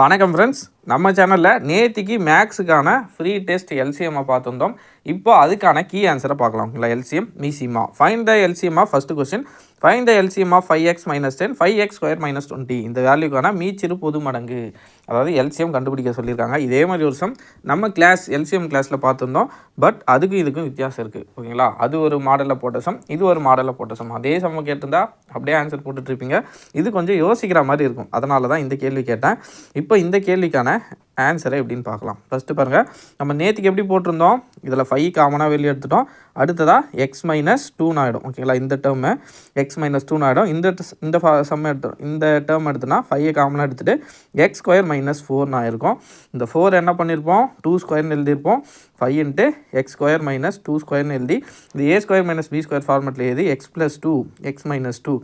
வணக்கம் ஃப்ரெண்ட்ஸ் நம்ம சேனலில் நேத்திக்கு மேக்ஸுக்கான ஃப்ரீ டெஸ்ட் எல்சிஎம்மை பார்த்துருந்தோம். இப்போ அதுக்கான கீ ஆன்சரை பார்க்கலாம் ஓகேங்களா? LCM மீசிமா find the LCM of first question find the LCM of five x minus ten five x square minus twenty இந்த வேல்யூக்கான மீச்சிறு பொது மடங்கு. அதாவது எல்சிஎம் கண்டுபிடிக்க சொல்லியிருக்காங்க. இதே மாதிரி ஒரு சம் நம்ம கிளாஸ் எல்சிஎம் கிளாஸில் பார்த்துருந்தோம். பட் அதுக்கும் இதுக்கும் வித்தியாசம் இருக்குது ஓகேங்களா? அது ஒரு மாடலில் போட்ட சம் இது ஒரு மாடலில் போட்ட சம் அதே சம்ம கேட்டிருந்தா அப்படியே ஆன்சர் போட்டுட்ருப்பீங்க இது கொஞ்சம் யோசிக்கிற மாதிரி இருக்கும். அதனால தான் இந்த கேள்வி கேட்டேன். இப்போ இந்த கேள்விக்கான ஆன்சரை எப்படின்னு பார்க்கலாம். ஃபஸ்ட்டு பாருங்கள் நம்ம நேற்றுக்கு எப்படி போட்டிருந்தோம்? இதில் ஃபைவ் காமனாக வெளியே எடுத்துட்டோம். அடுத்ததாக எக்ஸ் மைனஸ் டூன்னு ஆகிடும் ஓகேங்களா இந்த டேர்மு எக்ஸ் மைனஸ் டூன்னு ஆகிடும் இந்த இந்த சம் எடுத்தோம் இந்த டேர்ம் எடுத்தோன்னா ஃபைவ் காமனாக எடுத்துகிட்டு எக்ஸ் ஸ்கொயர் மைனஸ் ஃபோர்னு ஆயிருக்கும் இந்த ஃபோர் என்ன பண்ணியிருப்போம் டூ ஸ்கொயர்னு எழுதியிருப்போம். Five into x square minus two ஸ்கொயர்னு எழுதி இது a square minus b square ஃபார்மெட்டில் எழுதி x plus two x minus two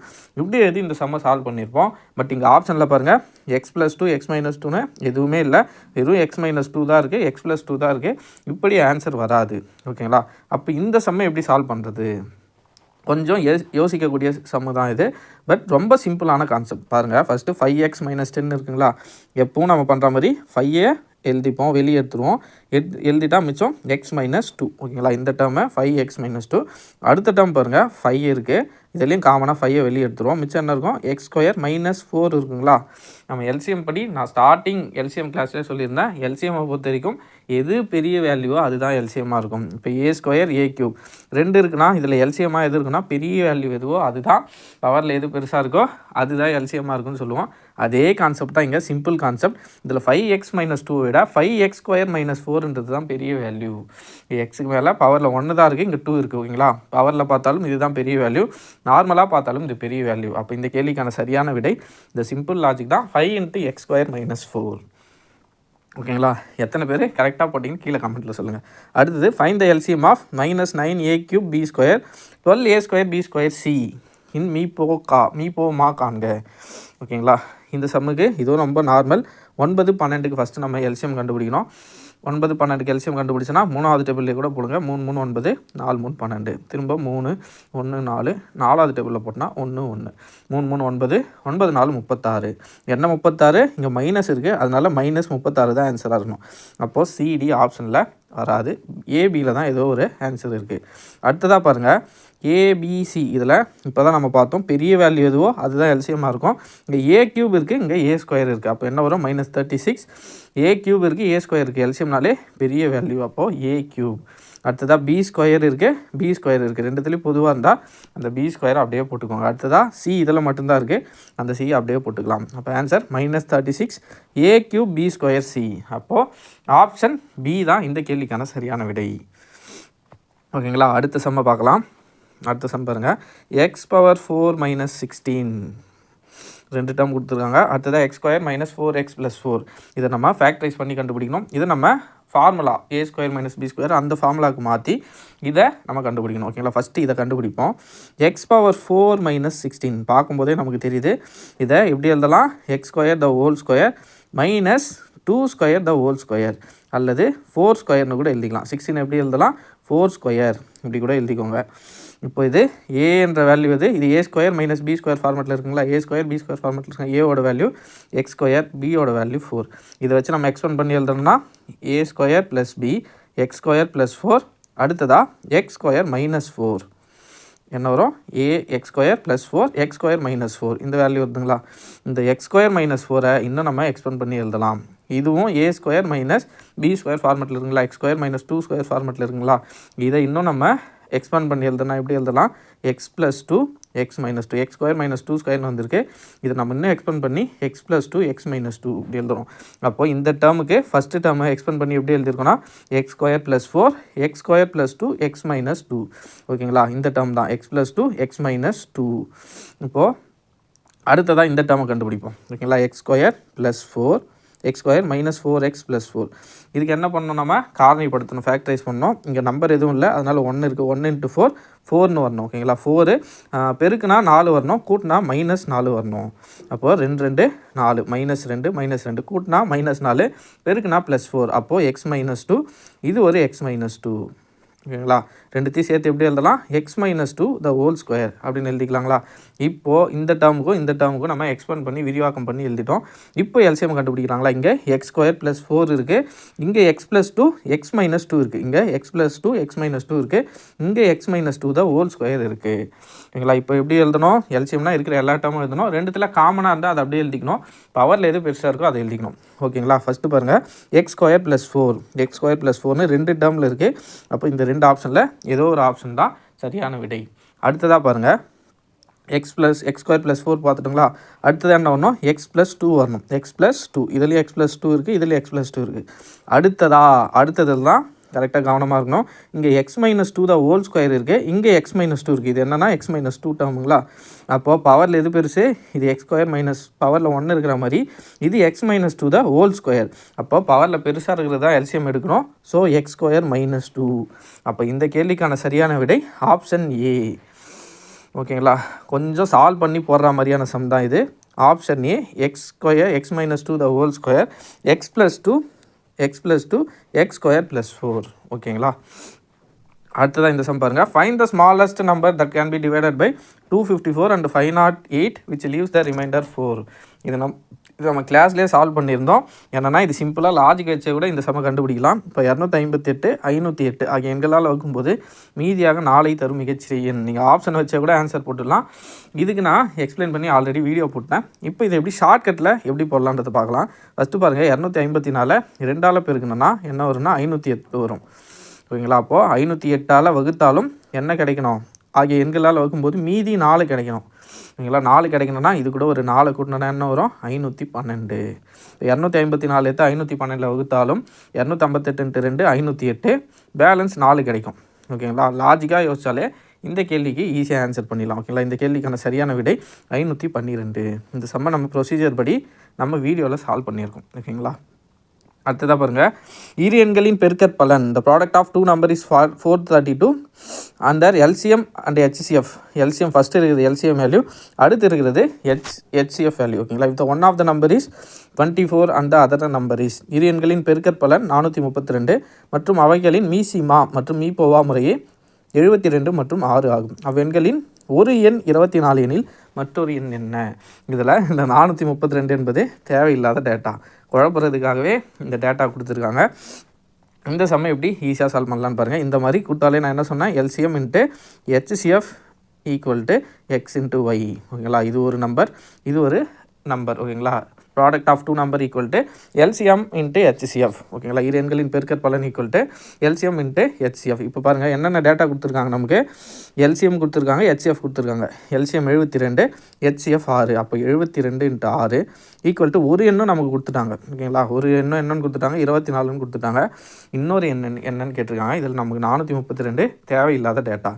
இப்படி எழுதி இந்த சம்மை சால்வ் பண்ணியிருப்போம் பட் இங்கே ஆப்ஷனில் பாருங்கள் x plus two x minus டூன்னு எதுவுமே இல்லை. வெறும் எக்ஸ் மைனஸ் டூ தான் இருக்குது எக்ஸ் ப்ளஸ் டூ தான் இருக்குது இப்படி ஆன்சர் வராது. ஓகேங்களா அப்போ இந்த சம்மை எப்படி சால்வ் பண்ணுறது கொஞ்சம் யோசிக்கக்கூடிய சம்மு தான் இது. பட் ரொம்ப சிம்பிளான கான்செப்ட் பாருங்கள் first five x minus ten இருக்குங்களா? எப்பவும் நம்ம பண்ணுற மாதிரி ஃபையை எழுதிப்போம் வெளியே எடுத்துருவோம். எட் எழுதிட்டா மிச்சம் எக்ஸ் மைனஸ் டூ ஓகேங்களா? இந்த டேர்மை ஃபைவ் எக்ஸ் மைனஸ் டூ அடுத்த டேர்ம் பாருங்கள் ஃபைவ் இருக்குது இதுலேயும் காமனாக ஃபைவை வெளியே எடுத்துருவோம். மிச்சம் என்ன இருக்கும்? எக்ஸ் ஸ்கொயர் மைனஸ் ஃபோர் இருக்குங்களா? நம்ம எல்சிஎம் படி நான் ஸ்டார்டிங் எல்சிஎம் கிளாஸ்லேயே சொல்லியிருந்தேன். எல்சிஎம்மை பொறுத்த வரைக்கும் எது பெரிய வேல்யூவோ அதுதான் எல்சிஎம்மாக இருக்கும். இப்போ ஏ ஸ்கொயர் ஏ கியூப் ரெண்டு இருக்குன்னா இதில் எல்சிஎம்மாக எது இருக்குன்னா பெரிய வேல்யூ எதுவோ அதுதான். பவரில் எது பெருசாக இருக்கோ அதுதான் எல்சிஎம்மாக இருக்குன்னு சொல்லுவோம். அதே கான்செப்ட் தான் இங்கே சிம்பிள் கான்செப்ட் இதில் ஃபைவ் எக்ஸ் மைனஸ் டூ விட ஃபைவ் எக்ஸ் ஸ்கொயர் மைனஸ் ஃபோர்ன்றது தான் பெரிய வேல்யூ எக்ஸுக்கு மேலே பவரில் ஒன்று தான் இருக்குது இங்கே டூ இருக்குது ஓகேங்களா? பவரில் பார்த்தாலும் இதுதான் பெரிய வேல்யூ நார்மலாக பார்த்தாலும் இது பெரிய வேல்யூ அப்போ இந்த கேள்விக்கான சரியான விடை இந்த சிம்பிள் லாஜிக் தான் five into x square minus four ஓகேங்களா? எத்தனை பேர்? கரெக்டாக போட்டிங்கன்னு கீழே கமெண்ட்டில் சொல்லுங்கள் அடுத்தது find the LCM of minus nine a cube b square twelve a square b square c இன் மீ போ கா மீ போ மா காண்க ஓகேங்களா? இந்த சம்முக்கு இதுவும் ரொம்ப நார்மல் ஒன்பது பன்னெண்டுக்கு ஃபஸ்ட்டு நம்ம எல்சியம் கண்டுபிடிக்கணும். ஒன்பது பன்னெண்டுக்கு எல்சியம் கண்டுபிடிச்சோன்னா மூணாவது டேபிள்லேயே கூட போடுங்க. மூணு மூணு ஒன்பது நாலு மூணு பன்னெண்டு. திரும்ப மூணு ஒன்று நாலு நாலாவது டேபிளில் போட்டோன்னா ஒன்று ஒன்று மூணு மூணு ஒன்பது ஒன்பது நாலு முப்பத்தாறு. என்ன முப்பத்தாறு? இங்கே மைனஸ் இருக்குது அதனால் மைனஸ் முப்பத்தாறு தான் ஆன்சராக இருக்கணும். அப்போது சிடி ஆப்ஷனில் வராது. ஏபியில் தான் ஏதோ ஒரு ஆன்சர் இருக்குது அடுத்ததாக பாருங்கள் ஏபிசி இதில் இப்போ தான் நம்ம பார்த்தோம். பெரிய வேல்யூ எதுவோ அதுதான் எல்சிஎம்மாக இருக்கும். இங்கே ஏ கியூப் இருக்குது இங்கே ஏ ஸ்கொயர் இருக்குது அப்போ என்ன வரும்? Minus thirty six a cube இருக்குது ஏ ஸ்கொயர் இருக்குது எல்சிஎம்னாலே பெரிய வேல்யூ அப்போது ஏ கியூப் அடுத்ததாக பி ஸ்கொயர் இருக்குது பி ஸ்கொயர் இருக்குது ரெண்டுத்துலேயும் பொதுவாக இருந்தால் அந்த பி ஸ்கொயர் அப்படியே போட்டுக்கோங்க. அடுத்ததாக சி இதில் மட்டும்தான் இருக்குது அந்த சி அப்படியே போட்டுக்கலாம். அப்போ answer minus thirty six a cube b square C அப்போது ஆப்ஷன் பி தான் இந்த கேள்விக்கான சரியான விடை. ஓகேங்களா அடுத்த செம்ம பார்க்கலாம். அடுத்த சம் பாருங்கள் x power four minus sixteen ரெண்டு டேர்ம் கொடுத்துருக்காங்க. அடுத்ததாக x square minus four x plus four இதை நம்ம ஃபேக்டரைஸ் பண்ணி கண்டுபிடிக்கணும். இதை நம்ம formula a square minus b square அந்த ஃபார்முலாவுக்கு மாற்றி இதை நம்ம கண்டுபிடிக்கணும். ஓகேங்களா ஃபஸ்ட்டு இதை கண்டுபிடிப்போம். X power four minus sixteen பார்க்கும்போதே நமக்கு தெரியுது. இதை எப்படி எழுதலாம்? X square the whole square minus two square the whole square அல்லது ஃபோர் ஸ்கொயர்னு கூட எழுதிக்கலாம். சிக்ஸ்டீன் எப்படி எழுதலாம்? ஃபோர் ஸ்கொயர் இப்படி கூட எழுதிக்கோங்க. இப்போ இது ஏ என்ற வேல்யூ இது. இது a square minus b square ஃபார்மெட்டில் இருக்குங்களா? ஏ ஸ்கொயர் பி ஸ்கொயர் ஃபார்மெட்டில் இருக்காங்க. ஏவோட வேல்யூ எக்ஸ் ஸ்கொயர் பியோட வேல்யூ ஃபோர் இதை வச்சு நம்ம எக்ஸ்பெண்ட் பண்ணி எழுதணும்னா a square plus b x square plus four அடுத்ததாக எக்ஸ் ஸ்கொயர் மைனஸ் ஃபோர் என்ன வரும்? A x square plus four x square minus four இந்த வேல்யூ வருதுங்களா? இந்த எக்ஸ் ஸ்கொயர் மைனஸ் ஃபோரை இன்னும் நம்ம எக்ஸ்பெண்ட் பண்ணி எழுதலாம். இதுவும் A square minus B square ஃபார்மெட்டில் இருக்குங்களா? X square minus two square ஃபார்மெட்டில் இருக்குங்களா? இதை இன்னும் நம்ம எக்ஸ்பேண்ட் பண்ணி எழுதுனா எப்படி எழுதலாம்? X plus two x minus two x square minus two ஸ்கொயர்னு வந்திருக்கு. இதை நம்ம இன்னும் எக்ஸ்பெண்ட் பண்ணி x plus two x minus two இப்படி எழுதுறோம். அப்போ இந்த டேர்முக்கு ஃபஸ்ட்டு டேர்மை எக்ஸ்பெண்ட் பண்ணி எப்படி எழுதிருக்கோம்னா x square plus four x square plus two x minus two ஓகேங்களா? இந்த டேர்ம் தான். X plus two x minus two இப்போது அடுத்ததாக இந்த டேர்மை கண்டுபிடிப்போம். ஓகேங்களா? X square plus four x square minus four x plus four இதுக்கு என்ன பண்ணணும் நம்ம? காரணிப்படுத்தணும் ஃபேக்டரைஸ் பண்ணணும். இங்கே நம்பர் எதுவும் இல்லை. அதனால் ஒன்று இருக்குது ஒன்று இன்ட்டு ஃபோர் ஃபோர்னு வரணும். ஓகேங்களா ஃபோரு பெருக்குனா நாலு வரணும். கூட்டினா மைனஸ் நாலு வரணும். அப்போது ரெண்டு ரெண்டு நாலு. மைனஸ் ரெண்டு மைனஸ் ரெண்டு. கூட்டினா மைனஸ் நாலு. பெருக்குனா ப்ளஸ் ஃபோர் அப்போது எக்ஸ் மைனஸ் டூ இது ஒரு எக்ஸ் மைனஸ் டூ ஓகேங்களா? ரெண்டுத்தையும் சேர்த்து எப்படி எழுதலாம்? X minus two the whole square அப்படின்னு எழுதிக்கலாங்களா? இப்போது இந்த டேர்முக்கும் இந்த டேர்முக்கும் நம்ம எக்ஸ்பேண்ட் பண்ணி விரிவாக்கம் பண்ணி எழுதிட்டோம். இப்போ எல்சிஎம் கண்டுபிடிக்கிறாங்களா? இங்கே எக்ஸ் ஸ்கொயர் ப்ளஸ் ஃபோர் இருக்குது இங்கே x plus two x minus two இருக்குது இங்கே x plus two x minus two இருக்குது இங்கே x minus two the whole square இருக்குது ஓகேங்களா? இப்போ எப்படி எழுதணும்? எல்சிஎம்னா இருக்கிற எல்லா டேர்மும் எழுதணும். ரெண்டுத்தில் காமனாக இருந்தால் அதை அப்படியே எழுதிக்கணும். பவரில் எது பெருசாக இருக்கோ அதை எழுதிக்கணும். ஓகேங்களா? ஃபஸ்ட்டு பாருங்கள் x square plus four x square plus ஃபோர்னு ரெண்டு டேர்மில் இருக்குது அப்போ இந்த ரெண்டு ஆப்ஷனில் ஏதோ ஒரு ஆப்ஷன் தான் சரியான விடை. அடுத்ததாக பாருங்கள் x plus x square plus four பார்த்துட்டுங்களா? அடுத்தது என்ன வரணும்? எக்ஸ் ப்ளஸ் டூ வரணும். எக்ஸ் ப்ளஸ் டூ இதுலேயும் எக்ஸ் ப்ளஸ் டூ இருக்குது இதுலேயும் எக்ஸ் ப்ளஸ் டூ இருக்குது அடுத்ததா அடுத்தது தான் கரெக்டாக கவனமாக இருக்கணும். இங்கே எக்ஸ் மைனஸ் டூ தான் ஹோல் ஸ்கொயர் இருக்குது இங்கே எக்ஸ் மைனஸ் டூ இருக்குது இது என்னன்னா எக்ஸ் மைனஸ் டூ டேர்முங்களா அப்போது பவரில் எது பெருசு? இது எக்ஸ் ஸ்கொயர் மைனஸ் பவரில் ஒன்று இருக்கிற மாதிரி இது எக்ஸ் மைனஸ் டூ தான் ஹோல் ஸ்கொயர் அப்போது பவரில் பெருசாக இருக்கிறது தான் எல்சியம் எடுக்கணும். So x square minus two அப்போ இந்த கேள்விக்கான சரியான விடை ஆப்ஷன் ஏ ஓகேங்களா? கொஞ்சம் சால்வ் பண்ணி போடுற மாதிரியான சம் தான் இது. Option A x square x minus two the whole square x plus two x plus two x square plus four ஓகேங்களா அடுத்ததாக இந்த சம் பாருங்கள் find the smallest number that can be divided by two fifty four and five not eight which leaves the remainder four இது நம் இது நம்ம கிளாஸ்லேயே solve பண்ணியிருந்தோம். என்னென்னா இது சிம்பிளாக லாஜிக் வச்சே கூட இந்த சம கண்டுபிடிக்கலாம். இப்போ இரநூத்தி ஐம்பத்தி எட்டு ஐநூற்றி எட்டு ஆகிய எண்களால் வகுக்கும்போது மீதியாக நாளை தரும் மிகச்சிறிய நீங்கள் ஆப்ஷன் வச்சே கூட ஆன்சர் போட்டுடலாம். இதுக்கு நான் எக்ஸ்பிளைன் பண்ணி ஆல்ரெடி வீடியோ போட்டேன். இப்போ இது எப்படி ஷார்ட்கட்டில் எப்படி போடலான்றதை பார்க்கலாம். ஃபஸ்ட்டு பாருங்கள் இரநூத்தி ஐம்பத்தி நாலு ரெண்டால் பெருக்கணும்னா என்ன வரும்னா ஐநூற்றி எட்டு வரும். ஓகேங்களா? அப்போது ஐநூற்றி எட்டால் வகுத்தாலும் என்ன கிடைக்கணும்? ஆகிய எண்களால் வகுக்கும்போது மீதி நாலு கிடைக்கணும். நீங்களாம் நாலு கிடைக்கணும்னா இது கூட ஒரு நாலு கூட்டினா என்ன வரும்? ஐநூற்றி பன்னெண்டு. இரநூத்தி ஐம்பத்தி நாலு எடுத்து ஐநூற்றி பன்னெண்டில் வகுத்தாலும் இரநூத்தி ஐம்பத்தெட்டு ரெண்டு ஐநூற்றி எட்டு. பேலன்ஸ் நாலு கிடைக்கும். ஓகேங்களா லாஜிக்காக யோசிச்சாலே இந்த கேள்விக்கு ஈஸியாக ஆன்சர் பண்ணிடலாம். ஓகேங்களா இந்த கேள்விக்கான சரியான விடை ஐநூற்றி பன்னிரெண்டு. இந்த சம்ம நம்ம ப்ரொசீஜர் படி நம்ம வீடியோவில் சால்வ் பண்ணியிருக்கோம். ஓகேங்களா அடுத்ததாக பாருங்கள் இரு எண்களின் பெருக்கற் பலன். The product of two number is for four thirty two under LCM and HCF LCM first இருக்கிறது எல்சிஎம் வேல்யூ அடுத்து இருக்கிறது ஹெச் ஹெச்சிஎஃப் வேல்யூ ஓகேங்களா இப்போ one of the number is twenty four and other number is இரு எண்களின் பெருக்கற் பலன் நானூற்றி முப்பத்தி ரெண்டு மற்றும் அவைகளின் மீசிமா மற்றும் மீபோவா முறையே எழுபத்தி ரெண்டு மற்றும் ஆறு ஆகும். அவ்வெண்களின் ஒரு எண் இருபத்தி நாலு எண்ணில் மற்றொரு எண் என்ன? இதில் இந்த நானூற்றி முப்பத்தி ரெண்டு என்பது தேவையில்லாத டேட்டா குழப்புறதுக்காகவே இந்த டேட்டா கொடுத்துருக்காங்க. இந்த சமயம் எப்படி? ஈஸியாக சால்வ் பண்ணலான்னு பாருங்கள் இந்த மாதிரி கூட்டாலே நான் என்ன சொன்னேன்? LCM into HCF equal to x into y ஓகேங்களா? இது ஒரு நம்பர் இது ஒரு நம்பர் ஓகேங்களா? Product of two number equal to LCM into HCF ஓகேங்களா இரு எண்களின் பெருக்கற் பலன் equal to LCM into HCF இப்போ பாருங்கள் என்னென்ன டேட்டா கொடுத்துருக்காங்க நமக்கு? எல்சிஎம் கொடுத்துருக்காங்க ஹெச்சிஎஃப் கொடுத்துருக்காங்க. எல்சிஎம் எழுபத்தி ரெண்டு ஹெச்சிஎஃப் ஆறு. அப்போ எழுபத்தி ரெண்டு இன்ட்டு ஆறு ஈக்குவல் டு ஒரு எண்ணும் நமக்கு கொடுத்துட்டாங்க. ஓகேங்களா? ஒரு எண்ணம் என்னன்னு கொடுத்துட்டாங்க இருபத்தி நாலுன்னு கொடுத்துட்டாங்க. இன்னொரு எண் என்னன்னு கேட்டிருக்காங்க. இதில் நமக்கு நானூற்றி முப்பத்தி ரெண்டு தேவையில்லாத டேட்டா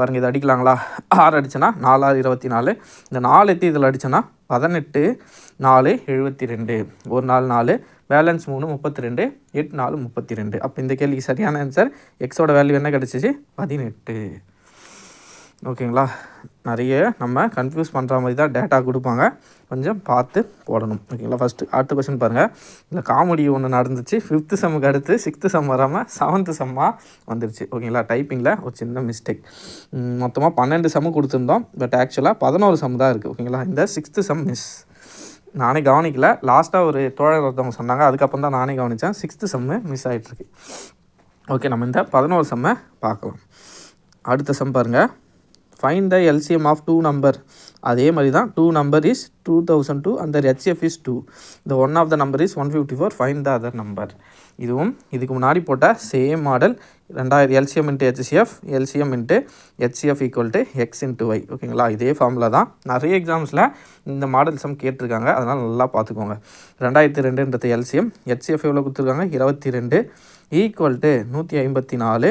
பாருங்கள் இது அடிக்கலாங்களா? ஆறு அடித்தோன்னா நாலாறு இருபத்தி நாலு இந்த நாலு எத்தி இதில் அடித்தோன்னா பதினெட்டு நாலு எழுபத்தி ரெண்டு ஒரு நாலு நாலு. பேலன்ஸ் மூணு முப்பத்தி ரெண்டு எட்டு நாலு முப்பத்தி ரெண்டு அப்போ இந்த கேள்விக்கு சரியான ஆன்சர் எக்ஸோட வேல்யூ என்ன கிடச்சிச்சு? பதினெட்டு. ஓகேங்களா? நிறைய நம்ம கன்ஃபியூஸ் பண்ணுற மாதிரி தான் டேட்டா கொடுப்பாங்க. கொஞ்சம் பார்த்து போடணும். ஓகேங்களா ஃபஸ்ட்டு அடுத்த கொஸ்டின் பாருங்கள் இல்லை காமெடி ஒன்று நடந்துச்சு. ஃபிஃப்த்து செம்முக்கு அடுத்து சிக்ஸ்த்து செம் வராமல் செவன்த்து செம்மாக வந்துருச்சு. ஓகேங்களா டைப்பிங்கில் ஒரு சின்ன மிஸ்டேக் மொத்தமாக பன்னெண்டு செம்மு கொடுத்துருந்தோம். பட் ஆக்சுவலாக பதினோரு செம் தான் இருக்குது ஓகேங்களா இந்த சிக்ஸ்த்து செம் மிஸ் நானே கவனிக்கல. லாஸ்ட்டாக ஒரு தோழர் ஒருத்தவங்க சொன்னாங்க. அதுக்கப்புறம் தான் நானே கவனித்தேன் சிக்ஸ்த்து செம்மு மிஸ் ஆகிட்டுருக்கு ஓகே நம்ம இந்த பதினோரு செம்மை பார்க்கலாம். அடுத்த செம் பாருங்கள் find the LCM of two number அதே மாதிரி தான் two number is two thousand two அந்த ஹெச்எஃப் இஸ் டூ இந்த one of the number is one fifty four find the other number இதுவும் இதுக்கு முன்னாடி போட்ட சேம் மாடல் ரெண்டாயிரம் LCM into HCF LCM into HCF equal to x into y ஓகேங்களா இதே ஃபார்மில் தான். நிறைய எக்ஸாம்ஸில் இந்த மாடல் சம் கேட்டிருக்காங்க. அதனால் நல்லா பார்த்துக்கோங்க. ரெண்டாயிரத்தி ரெண்டுன்றது எல்சிஎம் ஹெச்சிஎஃப் எவ்வளோ கொடுத்துருக்காங்க? இருபத்தி ரெண்டு. ஈக்குவல் டு நூற்றி ஐம்பத்தி நாலு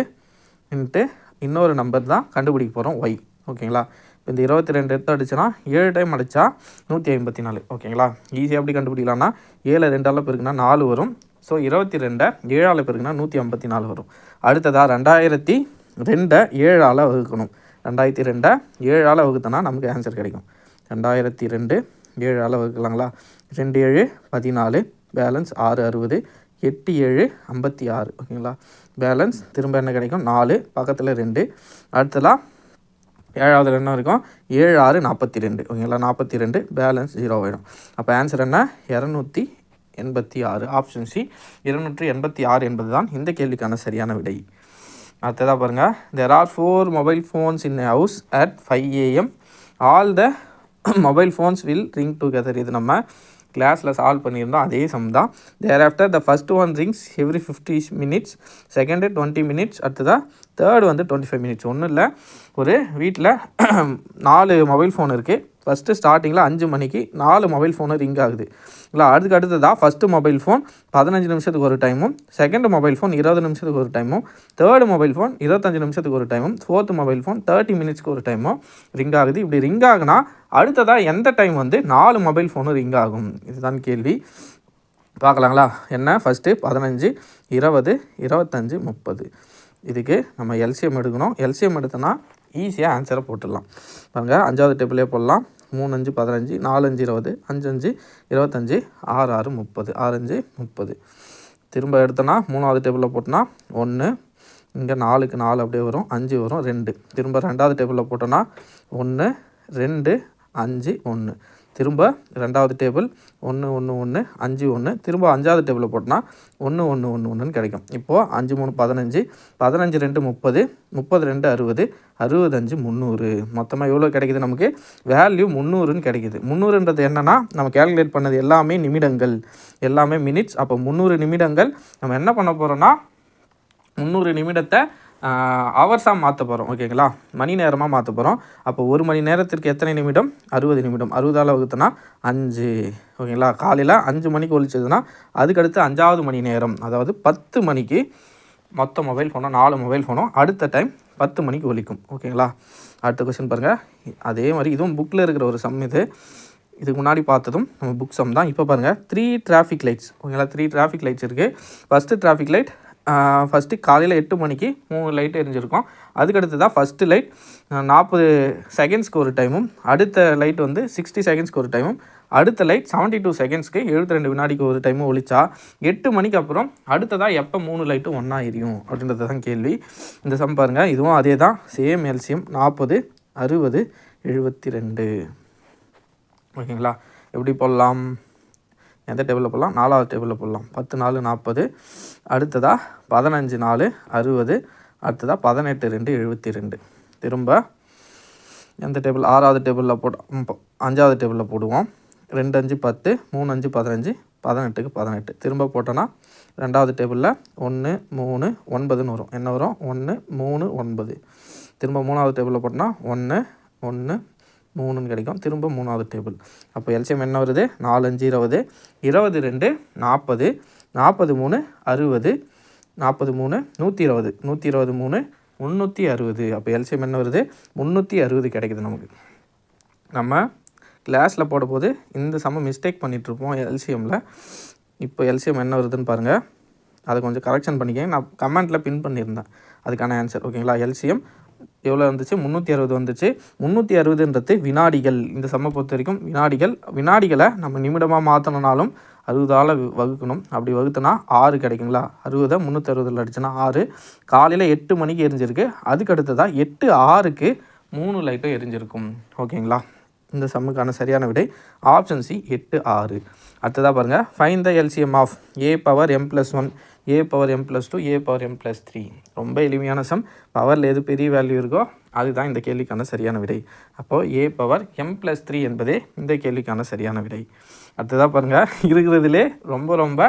இன்ட்டு இன்னொரு நம்பர் தான் கண்டுபிடிக்க போகிறோம் ஒய் ஓகேங்களா? இப்போ இந்த இருபத்தி ரெண்டு எடுத்து அடிச்சுன்னா ஏழு டைம் அடித்தா நூற்றி ஐம்பத்தி நாலு ஓகேங்களா ஈஸியாக எப்படி கண்டுபிடிக்கலாம்னா ஏழு ரெண்டால் பெருக்குன்னா நாலு வரும். ஸோ இருபத்தி ரெண்டை ஏழால் பெருக்குன்னா நூற்றி ஐம்பத்தி நாலு வரும். அடுத்ததாக ரெண்டாயிரத்தி ரெண்டை ஏழால் வகுக்கணும். ரெண்டாயிரத்தி ரெண்டை ஏழால் வகுத்தனா நமக்கு ஆன்சர் கிடைக்கும். ரெண்டாயிரத்தி ரெண்டு ஏழால் வகுக்கலாங்களா? ரெண்டு ஏழு பதினாலு பேலன்ஸ் ஆறு அறுபது எட்டு ஏழு ஐம்பத்தி ஆறு. ஓகேங்களா? பேலன்ஸ் திரும்ப என்ன கிடைக்கும்? நாலு பக்கத்தில் ரெண்டு. அடுத்ததாக ஏழாவது என்ன இருக்கும்? ஏழு ஆறு நாற்பத்தி ரெண்டு ஓகேங்களா? நாற்பத்தி ரெண்டு பேலன்ஸ் ஜீரோ ஆகிடும் அப்போ ஆன்சர் என்ன? இரநூத்தி எண்பத்தி ஆறு ஆப்ஷன் சி இருநூற்றி எண்பத்தி ஆறு என்பது தான் இந்த கேள்விக்கான சரியான விடை. அடுத்ததாக பாருங்கள் there are four mobile phones in house at five AM all the mobile phones will ring together இது நம்ம கிளாஸில் சால்வ் பண்ணியிருந்தோம். அதே சம் தான். There after the first one rings every fifty minutes second twenty minutes அடுத்ததாக third வந்து twenty five minutes ஒன்றும் இல்லை. ஒரு வீட்டில் நாலு மொபைல் ஃபோன் இருக்குது ஃபஸ்ட்டு ஸ்டார்டிங்கில் அஞ்சு மணிக்கு நாலு மொபைல் ஃபோனு ரிங் ஆகுது. இல்லை அதுக்கு அடுத்ததாக ஃபஸ்ட்டு மொபைல் ஃபோன் பதினஞ்சு நிமிஷத்துக்கு ஒரு டைமும் செகண்ட் மொபைல் ஃபோன் இருபது நிமிஷத்துக்கு ஒரு டைமும் தேர்டு மொபைல் ஃபோன் இருபத்தஞ்சு நிமிஷத்துக்கு ஒரு டைமும் ஃபோர்த்து மொபைல் ஃபோன் தேர்ட்டி மினிட்ஸ்க்கு ஒரு டைமும் ரிங் ஆகுது. இப்படி ரிங் ஆகுனா அடுத்ததாக எந்த டைம் வந்து நாலு மொபைல் ஃபோனும் ரிங் ஆகும்? இதுதான் கேள்வி. பார்க்கலாங்களா? என்ன? ஃபஸ்ட்டு பதினஞ்சு இருபது இருபத்தஞ்சு முப்பது. இதுக்கு நம்ம எல்சிஎம் எடுக்கணும். எல்சிஎம் எடுத்தோன்னா ஈஸியாக ஆன்சரை போட்டுடலாம். பாருங்கள் அஞ்சாவது டேபிளே போடலாம். மூணு அஞ்சு பதினஞ்சு நாலு அஞ்சு இருபது அஞ்சு அஞ்சு இருபத்தஞ்சு ஆறு ஆறு முப்பது ஆறு அஞ்சு முப்பது. திரும்ப எடுத்தோன்னா மூணாவது டேபிளில் போட்டோன்னா ஒன்று இங்கே நாலுக்கு நாலு அப்படியே வரும். அஞ்சு வரும் ரெண்டு. திரும்ப ரெண்டாவது டேபிளில் போட்டோன்னா ஒன்று ரெண்டு அஞ்சு ஒன்று திரும்ப ரெண்டாவது டேபிள் ஒன்று ஒன்று ஒன்று அஞ்சு ஒன்று திரும்ப அஞ்சாவது டேபிளில் போட்டினா ஒன்று ஒன்று ஒன்று ஒன்றுன்னு கிடைக்கும். இப்போது அஞ்சு மூணு பதினஞ்சு பதினஞ்சு ரெண்டு முப்பது முப்பது ரெண்டு அறுபது அறுபத்தஞ்சு முந்நூறு. மொத்தமாக எவ்வளோ கிடைக்குது நமக்கு? வேல்யூ முந்நூறுன்னு கிடைக்குது. முந்நூறுன்றது என்னென்னா நம்ம கேல்குலேட் பண்ணது எல்லாமே நிமிடங்கள். எல்லாமே மினிட்ஸ் அப்போ முந்நூறு நிமிடங்கள் நம்ம என்ன பண்ண போகிறோன்னா முந்நூறு நிமிடத்தை ஹவர்ஸாக மாற்ற போகிறோம் ஓகேங்களா? மணி நேரமாக மாற்ற போகிறோம் அப்போ ஒரு மணி நேரத்திற்கு எத்தனை நிமிடம்? அறுபது நிமிடம். அறுபதால் வகுத்தனா அஞ்சு ஓகேங்களா? காலையில் அஞ்சு மணிக்கு ஒழிச்சதுன்னா அதுக்கடுத்து அஞ்சாவது மணி நேரம். அதாவது பத்து மணிக்கு மொத்த மொபைல் ஃபோனோ நாலு மொபைல் ஃபோனோ அடுத்த டைம் பத்து மணிக்கு ஒழிக்கும் ஓகேங்களா? அடுத்த கொஸ்டின் பாருங்கள் அதே மாதிரி இதுவும் புக்கில் இருக்கிற ஒரு சம் இது. இதுக்கு முன்னாடி பார்த்ததும் நம்ம புக் சம் தான். இப்போ பாருங்கள் த்ரீ டிராஃபிக் லைட்ஸ் ஓகேங்களா? த்ரீ டிராஃபிக் லைட்ஸ் இருக்குது ஃபஸ்ட்டு டிராஃபிக் லைட் ஃபஸ்ட்டு காலையில் எட்டு மணிக்கு மூணு லைட் எரிஞ்சிருக்கும். அதுக்கடுத்து தான் ஃபஸ்ட்டு லைட் நாற்பது செகண்ட்ஸ்க்கு ஒரு டைமும் அடுத்த லைட் வந்து சிக்ஸ்டி செகண்ட்ஸ்க்கு ஒரு டைமும் அடுத்த லைட் செவன்ட்டி டூ செகண்ட்ஸ்க்கு எழுபத்தி ரெண்டு வினாடிக்கு ஒரு டைமும் ஒழிச்சா எட்டு மணிக்கு அப்புறம் அடுத்ததாக எப்போ மூணு லைட்டும் ஒன்றா எரியும்? அப்படின்றது தான் கேள்வி. இந்த சம் பாருங்கள் இதுவும் அதே தான் சேம் எல்சியம் நாற்பது அறுபது எழுபத்தி ரெண்டு ஓகேங்களா? எப்படி போடலாம்? எந்த டேபிளில் போடலாம்? நாலாவது டேபிளில் போடலாம். பத்து நாலு நாற்பது அடுத்ததாக பதினஞ்சு நாலு அறுபது. அடுத்ததாக பதினெட்டு ரெண்டு எழுபத்தி ரெண்டு திரும்ப எந்த டேபிள் ஆறாவது டேபிளில் போட அஞ்சாவது டேபிளில் போடுவோம். ரெண்டு அஞ்சு பத்து. மூணு அஞ்சு பதினஞ்சு. பதினெட்டுக்கு பதினெட்டு. திரும்ப போட்டோன்னா ரெண்டாவது டேபிளில் ஒன்று மூணு ஒன்பதுன்னு வரும். என்ன வரும்? ஒன்று மூணு ஒன்பது. திரும்ப மூணாவது டேபிளில் போட்டோன்னா ஒன்று ஒன்று மூணுன்னு கிடைக்கும். திரும்ப மூணாவது டேபிள் அப்போ எல்சிஎம் என்ன வருது? நாலஞ்சு இருபது. இருபது ரெண்டு நாற்பது. நாற்பது மூணு அறுபது. நாற்பது மூணு நூற்றி இருபது நூற்றி இருபது மூணு முந்நூற்றி அறுபது அப்போ எல்சிஎம் என்ன வருது? முந்நூற்றி அறுபது கிடைக்குது நமக்கு. நம்ம கிளாஸில் போடும்போது இந்த சம மிஸ்டேக் பண்ணிகிட்ருப்போம் எல்சிஎம்மில் இப்போ எல்சிஎம் என்ன வருதுன்னு பாருங்கள் அதை கொஞ்சம் கரெக்ஷன் பண்ணிக்கங்க. நான் கமெண்ட்டில் பின் பண்ணியிருந்தேன். அதுக்கான ஆன்சர் ஓகேங்களா எல்சிஎம் எவ்வளோ வந்துச்சு? முந்நூற்றி அறுபது வந்துச்சு. முந்நூற்றி அறுபதுன்றது வினாடிகள். இந்த சம்மை பொறுத்த வரைக்கும் வினாடிகள். வினாடிகளை நம்ம நிமிடமாக மாற்றணுனாலும் அறுபதால் வகுக்கணும். அப்படி வகுத்தனா ஆறு கிடைக்குங்களா? அறுபதை முந்நூற்றி அறுபதில் அடிச்சுன்னா ஆறு. காலையில் எட்டு மணிக்கு எரிஞ்சிருக்கு. அதுக்கு அடுத்ததாக எட்டு ஆறுக்கு மூணு லைட்டும் எரிஞ்சிருக்கும். ஓகேங்களா? இந்த சம்முக்கான சரியான விடை. ஆப்ஷன் சி எட்டு ஆறு. அடுத்ததாக பாருங்கள் find the LCM of A power M plus one A power M plus two A power M plus three ரொம்ப எளிமையான சம் பவரில் எது பெரிய வேல்யூ இருக்கோ அதுதான் இந்த கேள்விக்கான சரியான விடை. அப்போது A power M plus three என்பதே இந்த கேள்விக்கான சரியான விடை. அடுத்ததாக பாருங்கள் இருக்கிறதுலே ரொம்ப ரொம்ப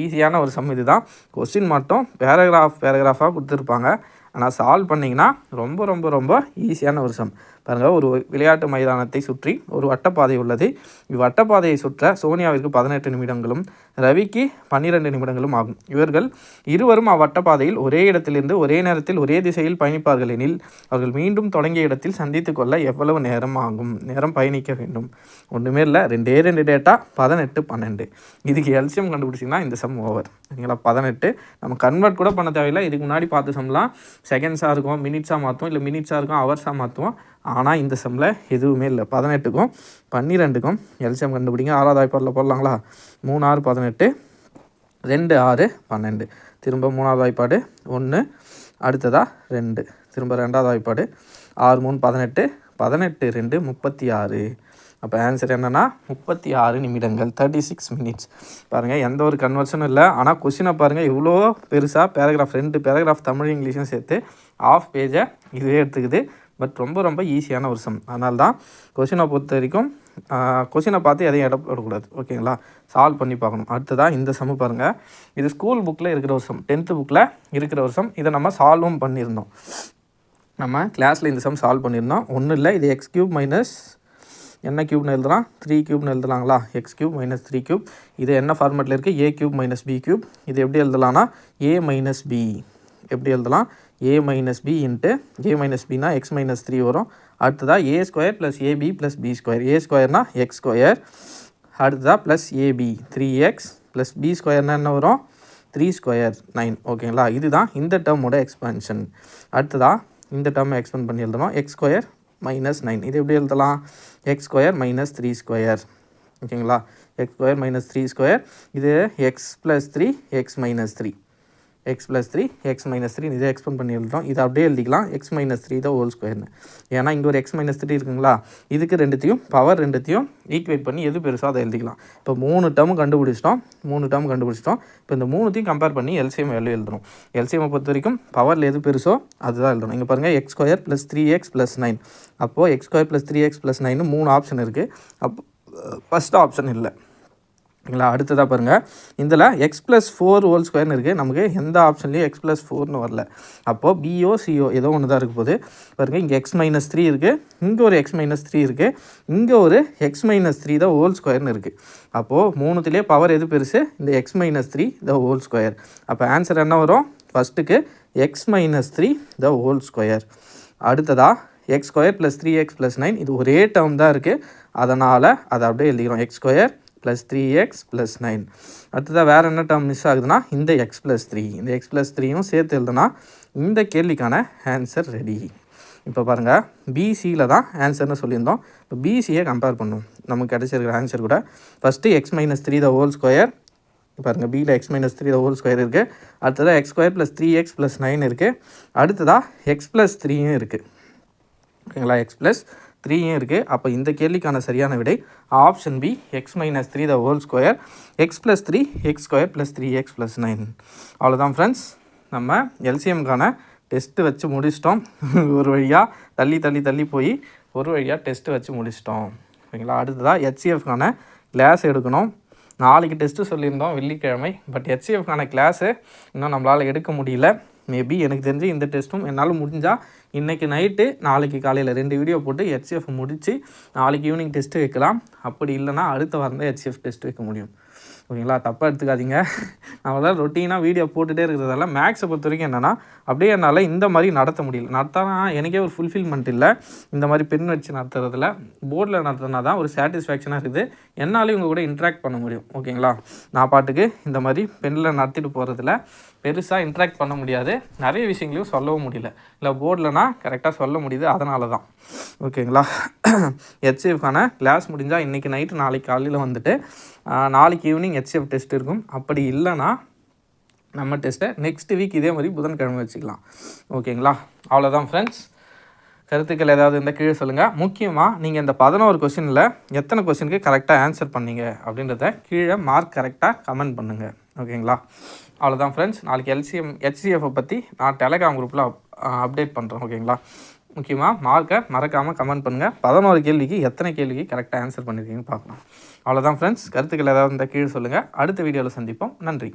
ஈஸியான ஒரு சம் இதுதான். கொஸ்டின் மட்டும் பேராகிராஃப் பேராகிராஃபாக கொடுத்துருப்பாங்க. ஆனால் சால்வ் பண்ணிங்கன்னா ரொம்ப ரொம்ப ரொம்ப ஈஸியான ஒரு சம் பாருங்கள் ஒரு விளையாட்டு மைதானத்தை சுற்றி ஒரு வட்டப்பாதை உள்ளது. இவ்வட்டப்பாதையை சுற்ற சோனியாவிற்கு பதினெட்டு நிமிடங்களும் ரவிக்கு பன்னிரெண்டு நிமிடங்களும் ஆகும். இவர்கள் இருவரும் அவ்வட்டப்பாதையில் ஒரே இடத்திலிருந்து ஒரே நேரத்தில் ஒரே திசையில் பயணிப்பார்கள் எனில் அவர்கள் மீண்டும் தொடங்கிய இடத்தில் சந்தித்து கொள்ள எவ்வளவு நேரம் ஆகும்? நேரம் பயணிக்க வேண்டும். ஒன்றுமே இல்லை ரெண்டே ரெண்டு டேட்டா பதினெட்டு பன்னெண்டு. இதுக்கு எல்சியம் கண்டுபிடிச்சிங்கன்னா இந்த சம் ஓவர் சரிங்களா? பதினெட்டு. நம்ம கன்வெர்ட் கூட பண்ண தேவையில்லை. இதுக்கு முன்னாடி பார்த்து சம்லாம் செகண்ட்ஸாக இருக்கும் மினிட்ஸாக மாற்றுவோம் இல்லை மினிட்ஸாக இருக்கும் ஹவர்ஸாக மாற்றுவோம் ஆனால் இந்த செம்மில் எதுவுமே இல்லை. பதினெட்டுக்கும் பன்னிரெண்டுக்கும் எல்சியம் கண்டுபிடிங்க. ஆறாவது வாய்ப்பாடில் போடலாங்களா? மூணு ஆறு பதினெட்டு ரெண்டு ஆறு பன்னெண்டு. திரும்ப மூணாவது வாய்ப்பாடு ஒன்று அடுத்ததாக ரெண்டு. திரும்ப ரெண்டாவது வாய்ப்பாடு ஆறு மூணு பதினெட்டு பதினெட்டு ரெண்டு முப்பத்தி ஆறு அப்போ ஆன்சர் என்னென்னா முப்பத்தி ஆறு நிமிடங்கள் தேர்ட்டி சிக்ஸ் மினிட்ஸ் பாருங்கள் எந்த ஒரு கன்வர்ஷனும் இல்லை. ஆனால் கொஷினை பாருங்கள் இவ்வளோ பெருசாக பேராகிராஃப் ரெண்டு பேராகிராஃப் தமிழ் இங்கிலீஷும் சேர்த்து ஆஃப் பேஜை இதுவே எடுத்துக்குது. பட் ரொம்ப ரொம்ப ஈஸியான ஒரு சம். அதனால தான் கொஷினை பொறுத்த வரைக்கும் கொஷினை பார்த்து எதையும் இடம் போடக்கூடாது ஓகேங்களா? சால்வ் பண்ணி பார்க்கணும். அடுத்ததாக இந்த சம்மு பாருங்கள் இது ஸ்கூல் புக்கில் இருக்கிற ஒரு சம் டென்த்து புக்கில் இருக்கிற ஒரு சம் இதை நம்ம சால்வும் பண்ணியிருந்தோம் நம்ம கிளாஸில் இந்த சம் சால்வ் பண்ணியிருந்தோம் ஒன்றும் இல்லை. இது எக்ஸ் கியூப் மைனஸ் என்ன க்யூப்னு எழுதலாம் த்ரீ க்யூப்னு எழுதலாங்களா x cube minus three cube இது என்ன ஃபார்மேட்டில் இருக்குது A cube minus B cube இது எப்படி எழுதலாம்னா? ஏ மைனஸ் பி எப்படி எழுதலாம்? A minus B into A minus Bina x minus three வரும். அடுத்ததாக A square plus AB plus B square A ஸ்கொயர்னா x square அடுத்ததாக plus AB three x plus B ஸ்கொயர்னா என்ன வரும்? த்ரீ ஸ்கொயர் நைன் ஓகேங்களா இதுதான் இந்த டேர்மோட எக்ஸ்பென்ஷன் அடுத்ததாக இந்த டேர்மை எக்ஸ்பெண்ட் பண்ணி எழுதணும். எக்ஸ் ஸ்கொயர் மைனஸ் நைன் இது எப்படி எழுதலாம்? X square minus three square ஓகேங்களா x square minus three square இது x plus three x minus three x plus three x minus three இதை எக்ஸ்பெண்ட் பண்ணி எழுதுறோம். இது அப்படியே எழுதிக்கலாம். எக்ஸ் மைனஸ் த்ரீ தான் ஹோல் ஸ்கொயர்னு ஏன்னா இங்கே ஒரு எக்ஸ் மைனஸ் த்ரீ இருக்குங்களா? இதுக்கு ரெண்டுத்தையும் பவர் ரெண்டுத்தையும் ஈக்குவேட் பண்ணி எது பெருசாக அதை எழுதிக்கலாம். இப்போ மூணு டேர்ம் கண்டுபிடிச்சிட்டோம். மூணு டேர்ம் கண்டுபிடிச்சிட்டோம். இப்போ இந்த மூணுத்தையும் கம்பேர் பண்ணி எல்சிஎம் வேல்யூ எழுதுறோம். எல்சிஎம்மை பொறுத்த வரைக்கும் பவரில் எது பெருசோ அதுதான் எழுதணும் இங்கே பாருங்கள் x square plus three x plus nine அப்போது x square plus three x plus nine மூணு ஆப்ஷன் இருக்குது அப்போ ஃபஸ்ட் ஆப்ஷன் இல்லை. ஓகேங்களா அடுத்ததாக பாருங்கள் இதில் எக்ஸ் ப்ளஸ் ஃபோர் ஹோல் ஸ்கொயர்னு இருக்குது நமக்கு எந்த ஆப்ஷன்லேயும் எக்ஸ் ப்ளஸ் ஃபோர்னு வரல. அப்போது பிஓ சிஓ ஏதோ ஒன்று தான் இருக்க போகுது. பாருங்கள் இங்கே எக்ஸ் மைனஸ் த்ரீ இருக்குது இங்கே ஒரு எக்ஸ் மைனஸ் த்ரீ இருக்குது இங்கே ஒரு எக்ஸ் மைனஸ் த்ரீ தான் ஹோல் ஸ்கொயர்னு இருக்குது அப்போது மூணுத்துலேயே பவர் எது பெருசு? இந்த x minus three the whole square அப்போ ஆன்சர் என்ன வரும்? ஃபஸ்ட்டுக்கு x minus three the whole square அடுத்ததாக x square plus three x plus nine இது ஒரே டேர்ம் தான் இருக்குது அதனால் அதை அப்படியே எழுதிக்கிறோம். X square plus three x plus nine அடுத்ததாக வேறு என்ன டேர்ம் மிஸ் ஆகுதுன்னா இந்த எக்ஸ் ப்ளஸ் த்ரீ இந்த எக்ஸ் ப்ளஸ் த்ரீயும் சேர்த்து எழுதுனா இந்த கேள்விக்கான ஆன்சர் ரெடி இப்போ பாருங்கள் பிசியில் தான் ஆன்சர்னு சொல்லியிருந்தோம். இப்போ பிசியை கம்பேர் பண்ணும். நமக்கு கிடச்சிருக்கிற ஆன்சர் கூட. First x minus three the whole square பாருங்கள் பியில் x minus three the whole square இருக்குது அடுத்ததாக x square plus three x plus nine இருக்குது அடுத்ததாக எக்ஸ் ப்ளஸ் த்ரீயும் இருக்குது ஓகேங்களா? எக்ஸ் ப்ளஸ் த்ரீயும் இருக்குது அப்போ இந்த கேள்விக்கான சரியான விடை option B x minus three the whole square x plus three x square plus three x plus nine அவ்வளோதான் ஃப்ரெண்ட்ஸ் நம்ம எல்சிஎம்கான டெஸ்ட்டு வச்சு முடிச்சிட்டோம். ஒரு வழியாக தள்ளி தள்ளி தள்ளி போய் ஒரு வழியாக டெஸ்ட்டு வச்சு முடிச்சிட்டோம். ஓகேங்களா அடுத்ததாக ஹெச்சிஎஃப்கான கிளாஸ் எடுக்கணும். நாளைக்கு டெஸ்ட்டு சொல்லியிருந்தோம் வெள்ளிக்கிழமை. பட் ஹெச்சிஎஃப்கான கிளாஸு இன்னும் நம்மளால் எடுக்க முடியல. மேபி எனக்கு தெரிஞ்சு இந்த டெஸ்ட்டும் என்னால் முடிஞ்சால் இன்றைக்கி நைட்டு நாளைக்கு காலையில் ரெண்டு வீடியோ போட்டு ஹெச்எஃப் முடித்து நாளைக்கு ஈவினிங் டெஸ்ட்டு வைக்கலாம். அப்படி இல்லைனா அடுத்த வாரம் தான் ஹெச்எஃப் டெஸ்ட் வைக்க முடியும். ஓகேங்களா? தப்பாக எடுத்துக்காதீங்க. நம்மளால் ரொட்டீனாக வீடியோ போட்டுகிட்டே இருக்கிறதால மேக்ஸை பொறுத்த வரைக்கும் என்னென்னா அப்படியே என்னால் இந்த மாதிரி நடத்த முடியல. நடத்தினா எனக்கே ஒரு ஃபுல்ஃபில்மெண்ட் இல்லை. இந்த மாதிரி பெண் வச்சு நடத்துறதுல போர்டில் நடத்தினா தான் ஒரு சாட்டிஸ்ஃபேக்ஷனாக இருக்குது. என்னாலையும் உங்கள் கூட இன்ட்ராக்ட் பண்ண முடியும். ஓகேங்களா? நான் பாட்டுக்கு இந்த மாதிரி பெண்ணில் நடத்திட்டு போகிறதுல பெருசாக இன்ட்ராக்ட் பண்ண முடியாது. நிறைய விஷயங்களையும் சொல்லவும் முடியல. இல்லை போர்டில்னா கரெக்டாக சொல்ல முடியுது. அதனால தான் ஓகேங்களா ஹெச்எஃப்கான கிளாஸ் முடிஞ்சால் இன்றைக்கி நைட்டு நாளைக்கு காலையில் வந்துட்டு நாளைக்கு ஈவினிங் ஹெச்எஃப் டெஸ்ட் இருக்கும். அப்படி இல்லைன்னா நம்ம டெஸ்ட்டை நெக்ஸ்ட் வீக் இதே மாதிரி புதன்கிழமை வச்சுக்கலாம். ஓகேங்களா? அவ்வளோதான் ஃப்ரெண்ட்ஸ் கருத்துக்கள் ஏதாவது இந்த கீழே சொல்லுங்கள் முக்கியமாக நீங்கள் இந்த பதினோரு கொஷினில் எத்தனை கொஷினுக்கு கரெக்டாக ஆன்சர் பண்ணீங்க அப்படின்றத கீழே மார்க் கரெக்டாக கமெண்ட் பண்ணுங்கள் ஓகேங்களா? அவ்வளோதான் ஃப்ரெண்ட்ஸ் நாளைக்கு எல்சிஎம் ஹெச்சிஎஃப்பை பற்றி நான் டெலகிராம் குரூப்பில் அப்டேட் பண்ணுறேன் ஓகேங்களா முக்கியமாக மார்க்கை மறக்காமல் கமெண்ட் பண்ணுங்கள் பதினோரு கேள்விக்கு எத்தனை கேள்விக்கு கரெக்டாக ஆன்சர் பண்ணியிருக்கீங்கன்னு பார்க்கலாம். அவ்வளோதான் ஃப்ரெண்ட்ஸ் கருத்துக்கள் ஏதாவது இருந்தால் கீழே சொல்லுங்கள் அடுத்த வீடியோவில் சந்திப்போம். நன்றி.